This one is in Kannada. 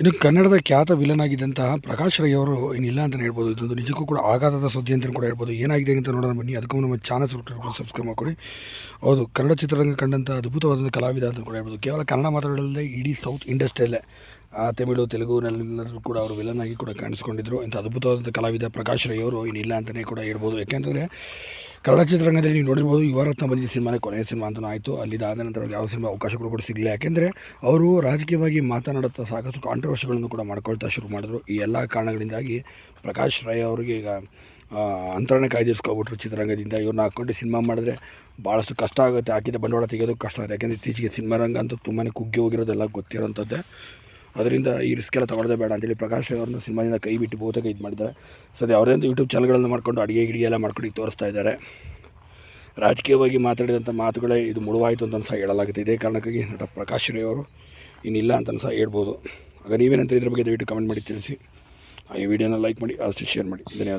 ಇನ್ನು ಕನ್ನಡದ ಖ್ಯಾತ ವಿಲನ್ ಆಗಿದ್ದಂತಹ ಪ್ರಕಾಶ್ ರೈ ಅವರು ಏನಿಲ್ಲ ಅಂತ ಹೇಳ್ಬೋದು. ಇದೊಂದು ನಿಜಕ್ಕೂ ಕೂಡ ಆಘಾತದ ಸುದ್ದಿ ಅಂತಲೂ ಕೂಡ ಹೇಳ್ಬೋದು. ಏನಾಗಿದೆ ಅಂತ ನೋಡೋಣ ಬನ್ನಿ. ಅದಕ್ಕೂ ನಮ್ಮ ಚಾನಲ್ ಸಬ್ಸ್ಕ್ರೈಬ್ ಮಾಡಿಕೊಡಿ ಹೌದು, ಕನ್ನಡ ಚಿತ್ರರಂಗ ಕಂಡಂಥ ಅದ್ಭುತವಾದ ಕಲಾವಿದ ಅಂತ ಕೂಡ ಹೇಳ್ಬೋದು. ಕೇವಲ ಕನ್ನಡ ಮಾತಾಡಲ್ಲದೆ ಇಡೀ ಸೌತ್ ಇಂಡಸ್ಟ್ರಿಯಲ್ಲೇ ತಮಿಳು ತಮಿಳು ತೆಲುಗುನಲ್ಲೆಲ್ಲರೂ ಕೂಡ ಅವರು ವಿಲನ್ ಆಗಿ ಕೂಡ ಕಾಣಿಸ್ಕೊಂಡಿದ್ರು. ಇಂಥ ಅದ್ಭುತವಾದಂಥ ಕಲಾವಿದ ಪ್ರಕಾಶ್ ರೈ ಅವರು ಏನಿಲ್ಲ ಅಂತಲೇ ಕೂಡ ಹೇಳ್ಬೋದು. ಯಾಕೆಂತಂದರೆ ಕನ್ನಡ ಚಿತ್ರರಂಗದಲ್ಲಿ ನೀವು ನೋಡಿರ್ಬೋದು, ಯುವರತ್ನ ಬಂದಿದ್ದ ಸಿನಿಮಾನೇ ಕೊನೆಯ ಸಿನಿಮಾ ಅಂತಲೂ ಆಯಿತು. ಅಲ್ಲಿದ್ದಾದ ನಂತರ ಯಾವ ಸಿನಿಮಾ ಅವಕಾಶಗಳು ಕೂಡ ಸಿಗಲಿಲ್ಲ. ಯಾಕೆಂದರೆ ಅವರು ರಾಜಕೀಯವಾಗಿ ಮಾತನಾಡುತ್ತಾ ಸಾಕಷ್ಟು ಕಾಂಟ್ರವರ್ಸಿಗಳನ್ನು ಕೂಡ ಮಾಡ್ಕೊಳ್ತಾ ಶುರು ಮಾಡಿದ್ರು. ಈ ಎಲ್ಲ ಕಾರಣಗಳಿಂದಾಗಿ ಪ್ರಕಾಶ್ ರೈ ಅವರಿಗೆ ಈಗ ಅಂತರಣ ಕಾಯ್ದಿರಿಸ್ಕೊಬಿಟ್ರು ಚಿತ್ರರಂಗದಿಂದ. ಇವ್ರನ್ನ ಹಾಕ್ಕೊಂಡು ಸಿನಿಮಾ ಮಾಡಿದ್ರೆ ಭಾಳಷ್ಟು ಕಷ್ಟ ಆಗುತ್ತೆ. ಹಾಕಿದ ಬಂಡವಾಳ ತೆಗೆಯೋದು ಕಷ್ಟ ಆಗುತ್ತೆ. ಯಾಕೆಂದರೆ ಇತ್ತೀಚೆಗೆ ಸಿನಿಮಾ ರಂಗ ಅಂತೂ ತುಂಬಾ ಕುಗ್ಗಿ ಹೋಗಿರೋದೆಲ್ಲ ಗೊತ್ತಿರೋಂಥದ್ದೇ. ಅದರಿಂದ ಈ ರಿಸ್ಕ್ ಎಲ್ಲ ತಗೊಳ್ಳೋದೇ ಬೇಡ ಅಂತೇಳಿ ಪ್ರಕಾಶ್ ಅವ್ರನ್ನ ಸಿನಿಮಾದಿಂದ ಕೈ ಬಿಟ್ಟು ಬಹುತೇಕ ಇದು ಮಾಡಿದ್ದಾರೆ. ಸದ್ಯ ಅವರೇಂದು ಯೂಟ್ಯೂಬ್ ಚಾನಲ್ಗಳನ್ನು ಮಾಡ್ಕೊಂಡು ಅಡುಗೆ ಗಿಡಿಗೆ ಎಲ್ಲ ಮಾಡ್ಕೊಂಡು ತೋರಿಸ್ತಾ ಇದ್ದಾರೆ. ರಾಜಕೀಯವಾಗಿ ಮಾತಾಡಿದಂಥ ಮಾತುಗಳೇ ಇದು ಮುಳುವಾಯಿತು ಅಂತ ಸಹ ಹೇಳಲಾಗುತ್ತೆ. ಇದೇ ಕಾರಣಕ್ಕಾಗಿ ನಟ ಪ್ರಕಾಶ್ ರೈ ಅವರು ಇನ್ನಿಲ್ಲ ಅಂತ ಸಹ ಹೇಳ್ಬೋದು. ಆಗ ನೀವೇನಂತ ಇದ್ರ ಬಗ್ಗೆ ದಯವಿಟ್ಟು ಕಮೆಂಟ್ ಮಾಡಿ ತಿಳಿಸಿ. ಈ ವಿಡಿಯೋನ ಲೈಕ್ ಮಾಡಿ, ಅಷ್ಟು ಶೇರ್ ಮಾಡಿ. ಧನ್ಯವಾದ.